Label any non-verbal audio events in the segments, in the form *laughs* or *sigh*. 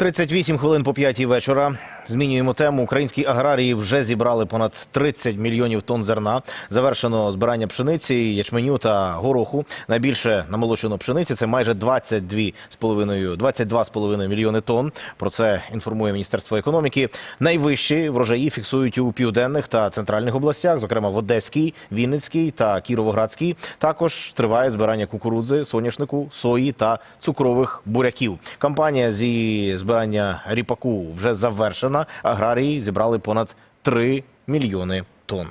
38 хвилин по п'ятій вечора. Змінюємо тему. Українські аграрії вже зібрали понад 30 мільйонів тонн зерна. Завершено збирання пшениці, ячменю та гороху. Найбільше намолочено пшениці це майже 22,5 22,5 мільйони тонн. Про це інформує Міністерство економіки. Найвищі врожаї фіксують у південних та центральних областях, зокрема в Одеській, Вінницькій та Кіровоградській. Також триває збирання кукурудзи, соняшнику, сої та цукрових буряків. Кампанія зі збирання ріпаку вже завершена. Аграрії зібрали понад 3 мільйони тонн.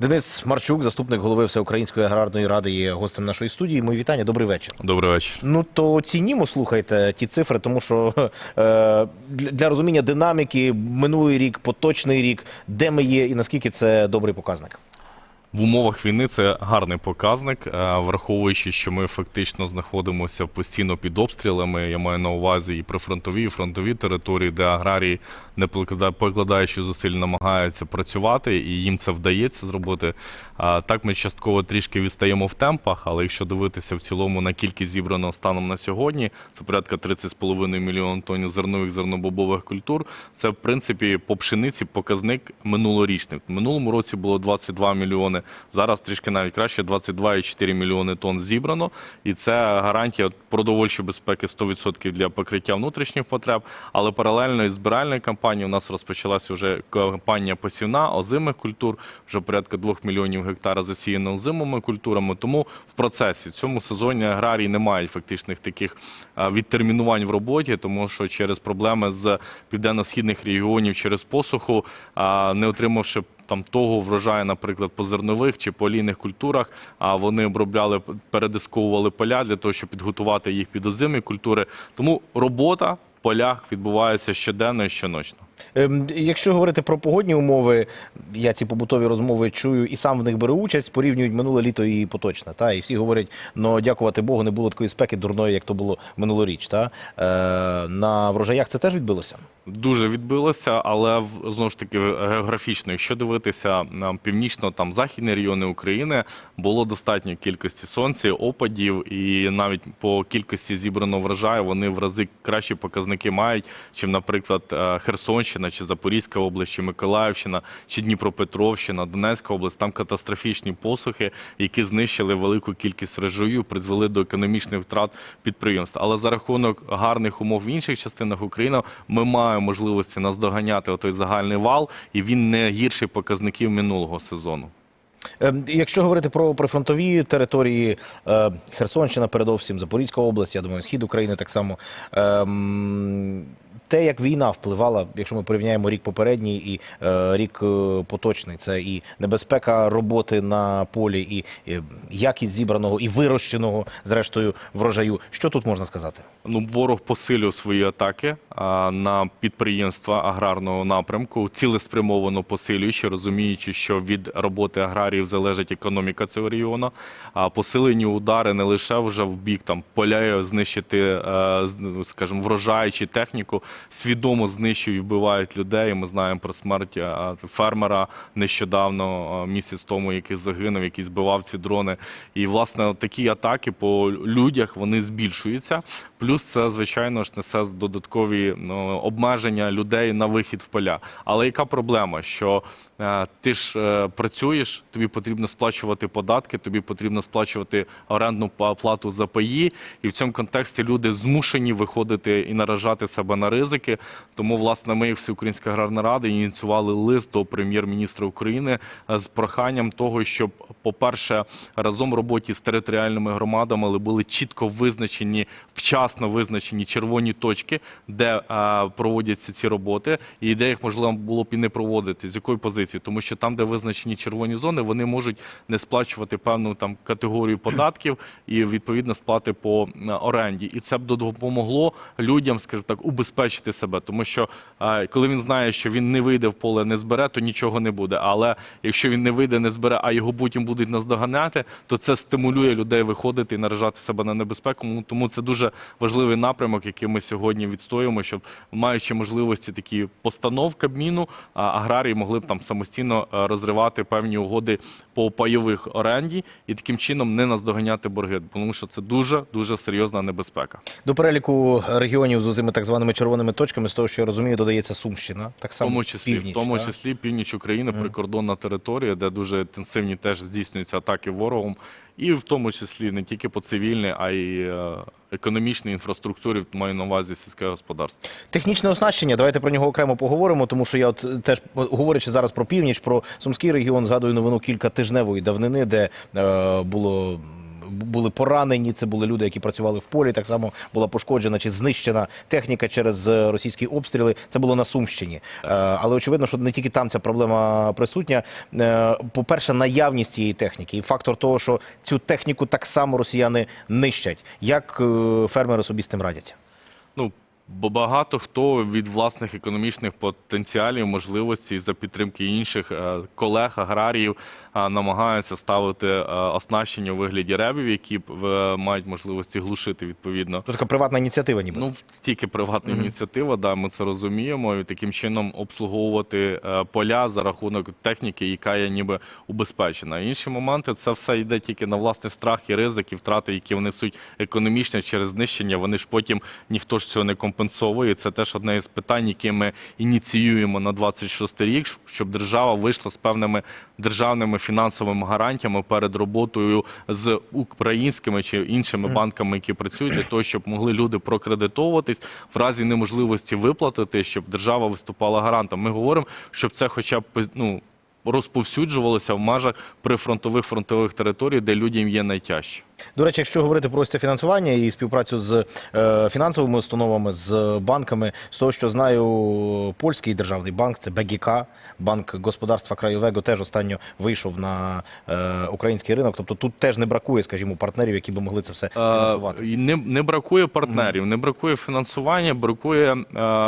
Денис Марчук, заступник голови Всеукраїнської аграрної ради, є гостем нашої студії. Мої вітання, добрий вечір. Добрий вечір. Ну то оцінімо, слухайте ті цифри, тому що е, для розуміння динаміки минулий рік, поточний рік, де ми є і наскільки це добрий показник. В умовах війни це гарний показник, е, враховуючи, що ми фактично знаходимося постійно під обстрілами. Я маю на увазі і прифронтові, і фронтові території, де аграрії, не поклада- покладаючи зусиль, намагаються працювати, і їм це вдається зробити. Так, ми частково трішки відстаємо в темпах, але якщо дивитися в цілому на кількість зібраного станом на сьогодні, це порядка 30,5 мільйон тонн зернових зернобобових культур. Це в принципі по пшениці показник минулорічний. В минулому році було 22 мільйони. Зараз трішки навіть краще 22,4 мільйони тонн зібрано, і це гарантія продовольчої безпеки 100% для покриття внутрішніх потреб. Але паралельно із збиральною кампанією у нас розпочалася вже кампанія посівна озимих культур. Вже порядка 2 мільйонів гектара засіяно озимими культурами. Тому в процесі цьому сезоні аграрії не мають фактичних таких відтермінувань в роботі, тому що через проблеми з південно-східних регіонів через посуху, не отримавши там того врожаю, наприклад, по зернових чи по олійних культурах, а вони обробляли, передисковували поля для того, щоб підготувати їх під озимі культури. Тому робота в полях відбувається щоденно і щоночно. Ем, Якщо говорити про погодні умови, я ці побутові розмови чую і сам в них беру участь, порівнюють минуле літо і поточне. Та? І всі говорять, ну дякувати Богу, не було такої спеки дурної, як то було минулоріч. Та? Е, на врожаях це теж відбилося? Дуже відбилося, але знову ж таки географічно, якщо дивитися на північно там західні райони України, було достатньо кількості сонця, опадів, і навіть по кількості зібраного врожаю вони в рази кращі показники мають, чим, наприклад, е, Херсонщина, чи Запорізька область, чи Миколаївщина, чи Дніпропетровщина, Донецька область. Там катастрофічні посухи, які знищили велику кількість врожаю, призвели до економічних втрат підприємств. Але за рахунок гарних умов в інших частинах України ми маємо можливості наздоганяти той загальний вал, і він не гірший показників минулого сезону. Ем, Якщо говорити про прифронтові території, е, Херсонщина, передовсім Запорізька область, я думаю, схід України так само. Те, як війна впливала, якщо ми порівняємо рік попередній і е, рік е, поточний, це і небезпека роботи на полі, і е, якість зібраного і вирощеного, зрештою, врожаю. Що тут можна сказати? Ну, ворог посилює свої атаки а, на підприємства аграрного напрямку, цілеспрямовано посилюючи, розуміючи, що від роботи аграріїв залежить економіка цього регіону. А посилені удари не лише вже в бік там поля знищити, е, з- ну, скажімо, врожай техніку, свідомо знищують, вбивають людей. Ми знаємо про смерть е, фермера нещодавно, е, місяць тому, який загинув, який збивав ці дрони. І власне такі атаки по людях вони збільшуються. Плюс це, звичайно ж, несе додаткові ну, обмеження людей на вихід в поля. Але яка проблема? Що е, ти ж е, працюєш, тобі потрібно сплачувати податки, тобі потрібно сплачувати орендну плату за паї, і в цьому контексті люди змушені виходити і наражати себе на ризики. Тому, власне, ми, Всеукраїнська аграрна рада, ініціювали лист до прем'єр-міністра України е, з проханням того, щоб, по-перше, разом в роботі з територіальними громадами були чітко визначені, вчасно визначені червоні точки, де е, проводяться ці роботи, і де їх можливо було б і не проводити. З якої позиції? Тому що там, де визначені червоні зони, вони можуть не сплачувати певну там категорію податків і відповідно сплати по оренді. І це б допомогло людям, скажімо так, убезпечити себе, тому що е, коли він знає, що він не вийде в поле, не збере, то нічого не буде. Але якщо він не вийде, не збере, а його потім будуть наздоганяти, то це стимулює людей виходити і наражати себе на небезпеку. Тому це дуже важливий напрямок, який ми сьогодні відстоюємо, щоб маючи можливості такі постанов Кабміну, аграрії могли б там самостійно е, розривати певні угоди по пайових оренді і таким чином не наздоганяти борги, тому що це дуже дуже серйозна небезпека. До переліку регіонів з цими так званими червоними точками, з того, що я розумію, додається Сумщина. Так само тому числі, північ, в тому числі північ України, прикордонна територія, де дуже інтенсивні теж здійснюються атаки ворогом, і в тому числі не тільки по цивільній, а й е, економічній інфраструктурі, маю на увазі сільське господарство. Технічне оснащення, давайте про нього окремо поговоримо, тому що я от е, теж говорячи зараз про північ, про Сумський регіон, згадую новину кілька тижневої давнини, де е, було. Були поранені, це були люди, які працювали в полі. Так само була пошкоджена чи знищена техніка через е, російські обстріли. Це було на Сумщині. Е, Але очевидно, що не тільки там ця проблема присутня. Е, По-перше, наявність цієї техніки і фактор того, що цю техніку так само росіяни нищать. Як фермери собі з тим радять? Бо багато хто від власних економічних потенціалів, можливостей за підтримки інших е, колег, аграріїв е, намагаються ставити е, оснащення у вигляді ребів, які мають можливості глушити відповідно. Така приватна ініціатива, ніби. Ну, тільки приватна ініціатива, да, ми це розуміємо, і таким чином обслуговувати поля за рахунок техніки, яка є ніби убезпечена. Інші моменти це все йде тільки на власний страх і ризик, і втрати, які внесуть економічне через знищення. Вони ж потім ніхто ж цього не компенсовує. Це теж одне із питань, які ми ініціюємо на 26 рік, щоб держава вийшла з певними державними фінансовими гарантіями перед роботою з українськими чи іншими банками, які працюють, для того, щоб могли люди прокредитовуватись в разі неможливості виплатити, щоб держава виступала гарантом. Ми говоримо, щоб це, хоча б ну. Розповсюджувалося в межах прифронтових фронтових територій, де людям є найтяжче. До речі, якщо говорити про ось це фінансування і співпрацю з е, фінансовими установами, з банками, з того, що знаю, польський державний банк це БГК, банк господарства Крайовего, теж останньо вийшов на е, український ринок. Тобто тут теж не бракує, скажімо, партнерів, які би могли це все фінансувати. Е, Не, не бракує партнерів, не бракує фінансування, бракує, е,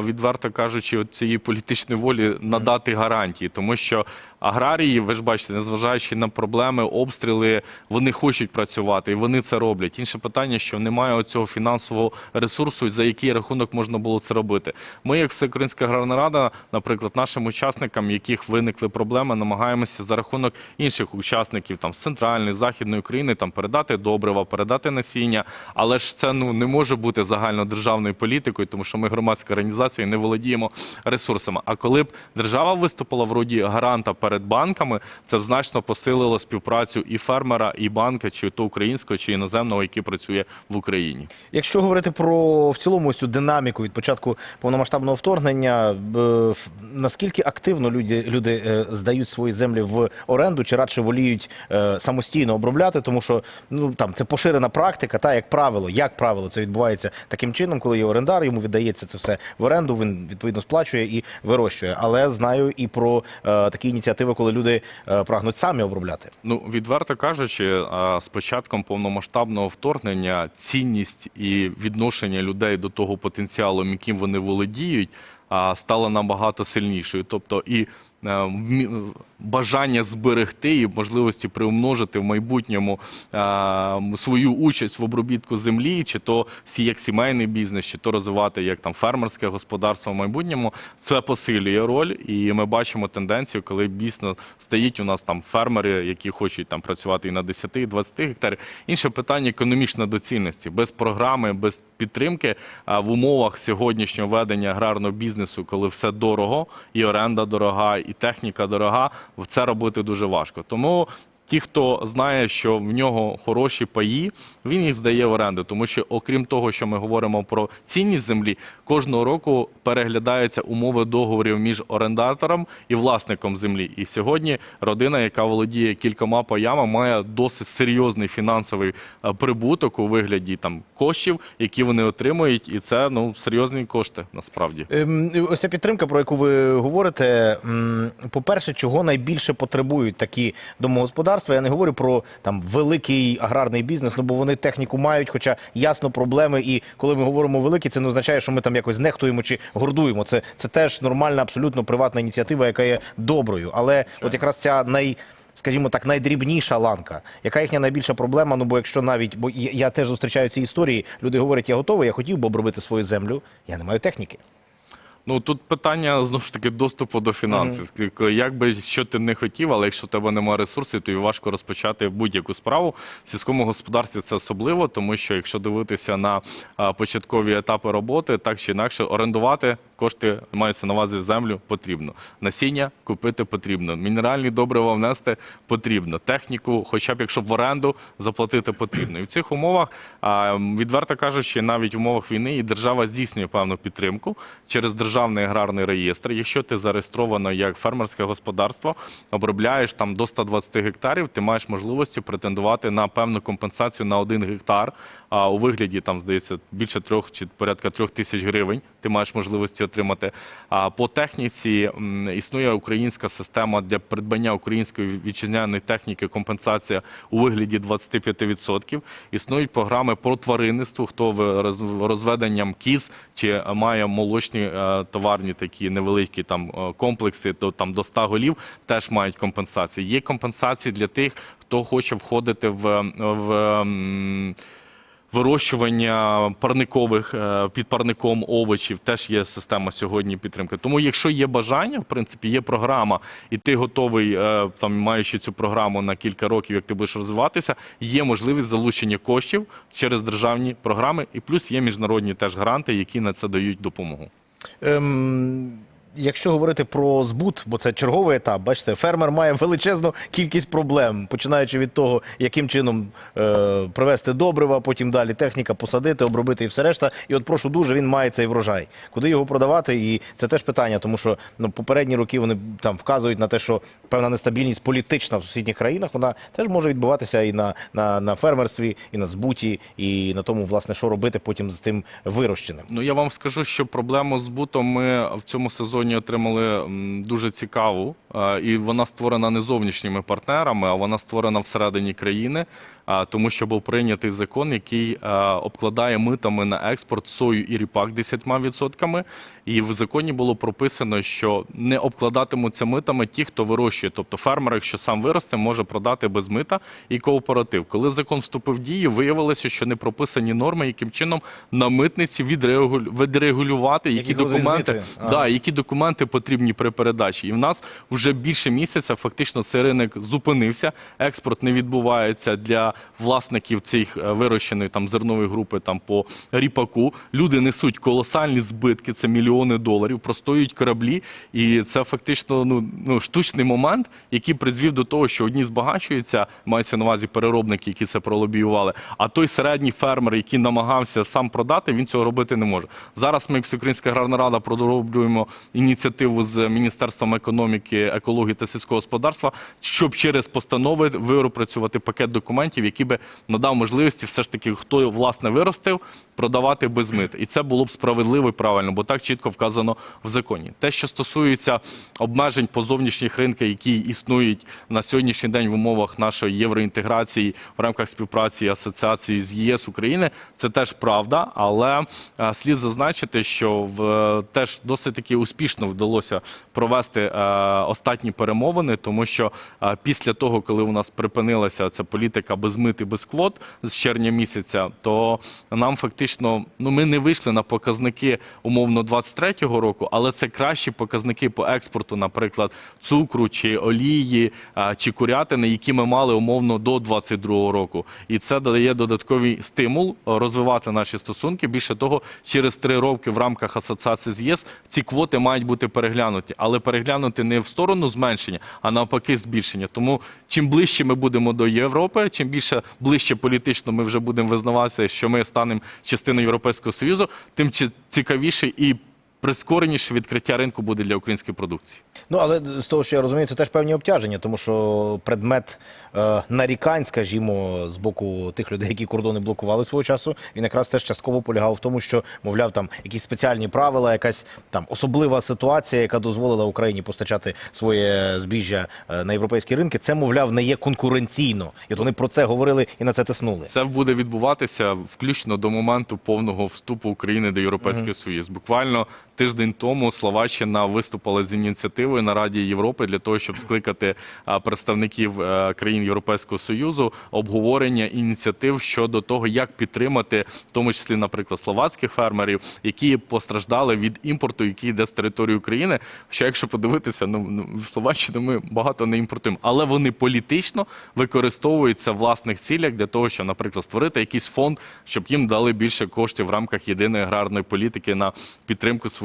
відверто кажучи, цієї політичної волі надати гарантії, тому що аграрії, ви ж бачите, незважаючи на проблеми, обстріли, вони хочуть працювати і вони це роблять. Інше питання, що немає цього фінансового ресурсу, за який рахунок можна було це робити. Ми, як Всеукраїнська аграрна рада, наприклад, нашим учасникам, яких виникли проблеми, намагаємося за рахунок інших учасників там з центральної, західної України там передати добрива, передати насіння. Але ж це ну не може бути загальнодержавною політикою, тому що ми громадська організація і не володіємо ресурсами. А коли б держава виступила в роді гаранта перед банками, це б значно посилило співпрацю і фермера, і банка, чи то українського, чи іноземного, який працює в Україні. Якщо говорити про в цілому ось цю динаміку від початку повномасштабного вторгнення, е, наскільки активно люди, люди е, здають свої землі в оренду, чи радше воліють е, самостійно обробляти, тому що ну там це поширена практика, та як правило, як правило, це відбувається таким чином, коли є орендар, йому віддається це все в оренду. Він відповідно сплачує і вирощує. Але знаю і про такі ініціативи, коли люди прагнуть самі обробляти. Ну, відверто кажучи, з початком повномасштабного вторгнення цінність і відношення людей до того потенціалу, яким вони володіють, стала набагато сильнішою. Тобто і е, бажання зберегти і можливості приумножити в майбутньому свою участь в обробітку землі, чи то як сімейний бізнес, чи то розвивати як там фермерське господарство в майбутньому, це посилює роль, і ми бачимо тенденцію, коли дійсно стоїть у нас там фермери, які хочуть там працювати і на 10, і 20 гектарів. Інше питання економічної доцільності. Без програми, без підтримки в умовах сьогоднішнього ведення аграрного бізнесу, коли все дорого, і оренда дорога, і техніка дорога, це робити дуже важко. Тому. Ті, хто знає, що в нього хороші паї, він їх здає в оренду. Тому що, окрім того, що ми говоримо про цінність землі, кожного року переглядаються умови договорів між орендатором і власником землі. І сьогодні родина, яка володіє кількома паями, має досить серйозний фінансовий е, прибуток у вигляді там коштів, які вони отримують, і це ну серйозні кошти насправді. Ем, Ось ця підтримка, про яку ви говорите, по-перше, чого найбільше потребують такі домогосподарства. Я не говорю про там великий аграрний бізнес, ну бо вони техніку мають, хоча ясно проблеми. І коли ми говоримо великі, це не означає, що ми там якось нехтуємо чи гордуємо. Це, це теж нормальна, абсолютно приватна ініціатива, яка є доброю. Але от якраз ця най скажімо так, найдрібніша ланка? Яка їхня найбільша проблема? Ну бо якщо навіть бо я теж зустрічаю ці історії, люди говорять, я готовий, я хотів би обробити свою землю, я не маю техніки. Ну тут питання знову ж таки доступу до фінансів. Як би що ти не хотів, але якщо в тебе немає ресурсів, то важко розпочати будь-яку справу. В сільському господарстві це особливо, тому що якщо дивитися на а, початкові етапи роботи, так чи інакше орендувати кошти маються на увазі землю потрібно. Насіння купити потрібно, мінеральні добрива внести потрібно, техніку, хоча б якщо в оренду заплатити потрібно. І в цих умовах, відверто кажучи, навіть в умовах війни і держава здійснює певну підтримку через державний аграрний реєстр. Якщо ти зареєстровано як фермерське господарство, обробляєш там до 120 гектарів, ти маєш можливості претендувати на певну компенсацію на один гектар. А у вигляді там здається більше трьох чи порядка трьох тисяч гривень. Ти маєш можливості отримати. А по техніці існує українська система для придбання української вітчизняної техніки. Компенсація у вигляді 25%. Існують програми по тваринництву, хто розведенням кіз чи має молочні е, товарні такі невеликі там е, комплекси, то там до 100 голів теж мають компенсації. Є компенсації для тих, хто хоче входити в. в Вирощування парникових е, під парником овочів теж є система сьогодні підтримки. Тому, якщо є бажання, в принципі, є програма, і ти готовий, е, там маючи цю програму на кілька років, як ти будеш розвиватися, є можливість залучення коштів через державні програми, і плюс є міжнародні теж гранти, які на це дають допомогу. Ем, якщо говорити про збут, бо це черговий етап, бачите, фермер має величезну кількість проблем, починаючи від того, яким чином е, привезти добрива, потім далі техніка, посадити, обробити і все решта. І от прошу дуже, він має цей врожай. Куди його продавати? І це теж питання, тому що ну, попередні роки вони там вказують на те, що певна нестабільність політична в сусідніх країнах, вона теж може відбуватися і на, на, на фермерстві, і на збуті, і на тому, власне, що робити потім з тим вирощеним. Ну я вам скажу, що проблему з збутом ми в цьому сезоні отримали дуже цікаву, е, і вона створена не зовнішніми партнерами, а вона створена всередині країни, тому що був прийнятий закон, який е, обкладає митами на експорт сою і ріпак 10%. І в законі було прописано, що не обкладатимуться митами ті, хто вирощує. Тобто фермер, якщо сам виросте, може продати без мита і кооператив. Коли закон вступив в дію, виявилося, що не прописані норми, яким чином на митниці відрегулю- відрегулювати, які, Які документи, да, які документи потрібні при передачі. І в нас вже більше місяця фактично цей ринок зупинився. Експорт не відбувається для власників цих е, вирощеної там зернової групи там по ріпаку. Люди несуть колосальні збитки, це мільйони доларів, простоюють кораблі, і це фактично ну, ну штучний момент, який призвів до того, що одні збагачуються, мається на увазі переробники, які це пролобіювали. А той середній фермер, який намагався сам продати, він цього робити не може. Зараз ми, як Всеукраїнська аграрна рада, продовжуємо ініціативу з Міністерством економіки, екології та сільського господарства, щоб через постанови випрацювати пакет документів, які би надав можливості, все ж таки, хто власне виростив, продавати без мит. І це було б справедливо і правильно, бо так чітко вказано в законі. Те, що стосується обмежень по зовнішніх ринках, які існують на сьогоднішній день в умовах нашої євроінтеграції в рамках співпраці асоціації з ЄС України, це теж правда, але е, слід зазначити, що в е, теж досить таки успішно вдалося провести е, останні перемовини, тому що е, після того, коли у нас припинилася ця політика без мит і без квот з червня місяця, то нам фактично ну ми не вийшли на показники умовно 23-го року, але це кращі показники по експорту, наприклад, цукру чи олії чи курятини, які ми мали умовно до 22-го року. І це дає додатковий стимул е, розвивати наші стосунки. Більше того, через три роки в рамках асоціації з ЄС ці квоти мають бути переглянуті, але переглянути не в сторону зменшення, а навпаки, збільшення. Тому чим ближче ми будемо до Європи, чим більше ближче політично ми вже будемо визнаватися, що ми станемо частиною Європейського Союзу, тим цікавіше і прискореніше відкриття ринку буде для української продукції. Ну, але з того, що я розумію, це теж певні обтяження, тому що предмет е, нарікань, скажімо, з боку тих людей, які кордони блокували свого часу, він якраз теж частково полягав в тому, що, мовляв, там якісь спеціальні правила, якась там особлива ситуація, яка дозволила Україні постачати своє збіжжя е, на європейські ринки. Це, мовляв, не є конкуренційно. І от вони про це говорили і на це тиснули. Це буде відбуватися включно до моменту повного вступу України до Європейського Союзу. Буквально Тиждень тому Словаччина виступила з ініціативою на Раді Європи для того, щоб скликати представників е, країн Європейського союзу обговорення ініціатив щодо того, як підтримати, в тому числі, наприклад, словацьких фермерів, які постраждали від імпорту, який йде з території України. Що якщо подивитися, ну ну, в Словаччину ми багато не імпортуємо, але вони політично використовуються в власних цілях для того, щоб, наприклад, створити якийсь фонд, щоб їм дали більше коштів в рамках єдиної аграрної політики на підтримку своїх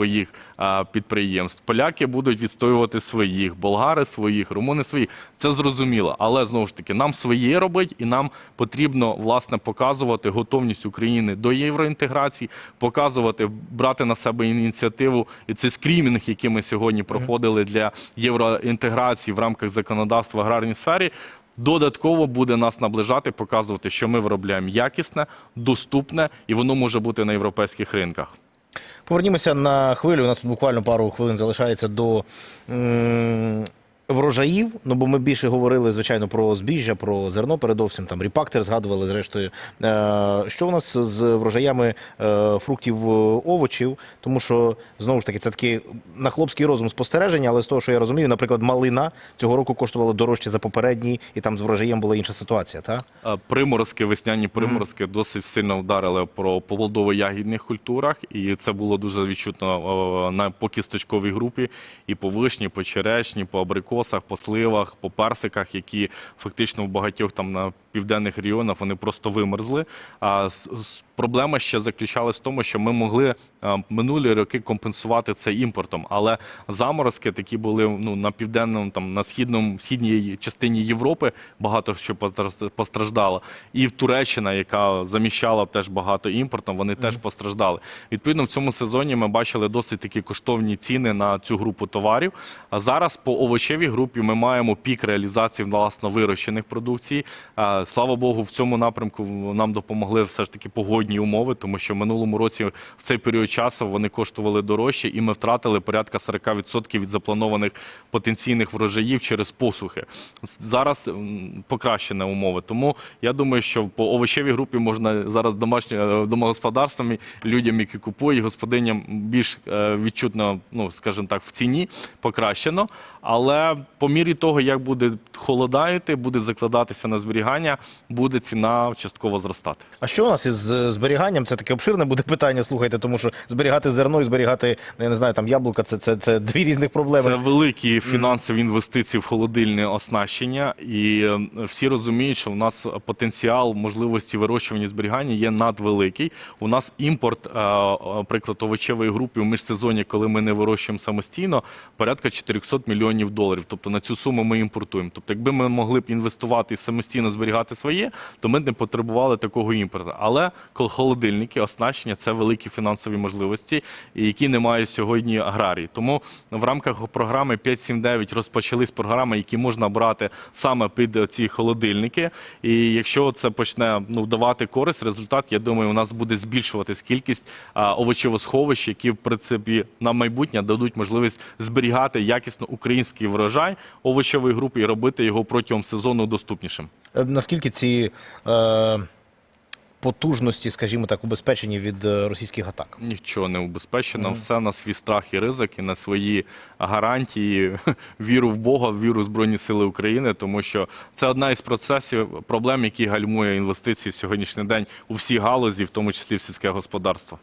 а, підприємств. Поляки будуть відстоювати своїх, болгари своїх, румуни своїх. Це зрозуміло, але знову ж таки нам своє робить, і нам потрібно власне показувати готовність України до євроінтеграції, показувати, брати на себе ініціативу і цей скрімінг, який ми сьогодні проходили для євроінтеграції в рамках законодавства в аграрній сфері. Додатково буде нас наближати, показувати, що ми виробляємо якісне, доступне, і воно може бути на європейських ринках. Повернімося на хвилю. У нас тут буквально пару хвилин залишається до врожаїв. Ну бо ми більше говорили, звичайно, про збіжжя, про зерно, передовсім там ріпактер згадували зрештою. Е, що у нас з врожаями е, фруктів, е, овочів? Тому що знову ж таки це такі на хлопський розум спостереження, але з того, що я розумію, наприклад, малина цього року коштувала дорожче за попередній, і там з врожаєм була інша ситуація. Так? Е, Приморозки, весняні приморозки досить сильно вдарили про плодово-ягідних культурах, і це було дуже відчутно на по кісточковій групі, і по вишні, по черешні, по абрикосах, по сливах, по персиках, які фактично в багатьох там на південних регіонах вони просто вимерзли. А проблема ще заключалась в тому, що ми могли е, минулі роки компенсувати це імпортом, але заморозки такі були ну на південному, там на східному східній частині Європи багато що постраждало. І в Туреччина, яка заміщала теж багато імпортом, вони теж постраждали. Відповідно, в цьому сезоні ми бачили досить такі коштовні ціни на цю групу товарів. А зараз по овочевій групі ми маємо пік реалізації власно вирощених продукцій. Слава Богу, в цьому напрямку нам допомогли все ж таки погодні умови, тому що в минулому році в цей період часу вони коштували дорожче, і ми втратили порядка 40% від запланованих потенційних врожаїв через посухи. Зараз покращені умови. Тому я думаю, що по овочевій групі можна зараз домашні е, домогосподарствам, людям, які купують, господиням більш е, відчутно, ну скажімо так, в ціні покращено. Але по мірі того, як буде холодаїти, буде закладатися на зберігання, буде ціна частково зростати. А що у нас із зберіганням? Це таке обширне буде питання. Слухайте, тому що зберігати зерно і зберігати, ну, я не знаю, там яблука це, це, це дві різних проблеми. Це великі фінансові інвестиції в холодильне оснащення, і е, всі розуміють, що у нас потенціал можливості вирощування і зберігання є надвеликий. У нас імпорт, е, е, приклад овочевої групи у міжсезоні, коли ми не вирощуємо самостійно, порядка 400 мільйонів доларів. Тобто на цю суму ми імпортуємо. Тобто, якби ми могли б інвестувати і самостійно зберігати своє, то ми не потребували такого імпорту. Але кол- холодильники, оснащення це великі фінансові можливості, які не мають сьогодні аграрії. Тому в рамках програми 5.7.9 розпочались програми, які можна брати саме під ці холодильники. І якщо це почне ну давати користь, результат, я думаю, у нас буде збільшуватись кількість а, овочевосховищ, які в принципі на майбутнє дадуть можливість зберігати якісно український врожай овочевої групи і робити його протягом сезону доступнішим. Е, Наскільки ці е, потужності, скажімо так, убезпечені від е, російських атак? Нічого не убезпечено, все на свій страх і ризик, і на свої гарантії, *laughs* віру в Бога, віру в Збройні Сили України, тому що це одна із процесів проблем, які гальмує інвестиції в сьогоднішній день у всі галузі, в тому числі в сільське господарство.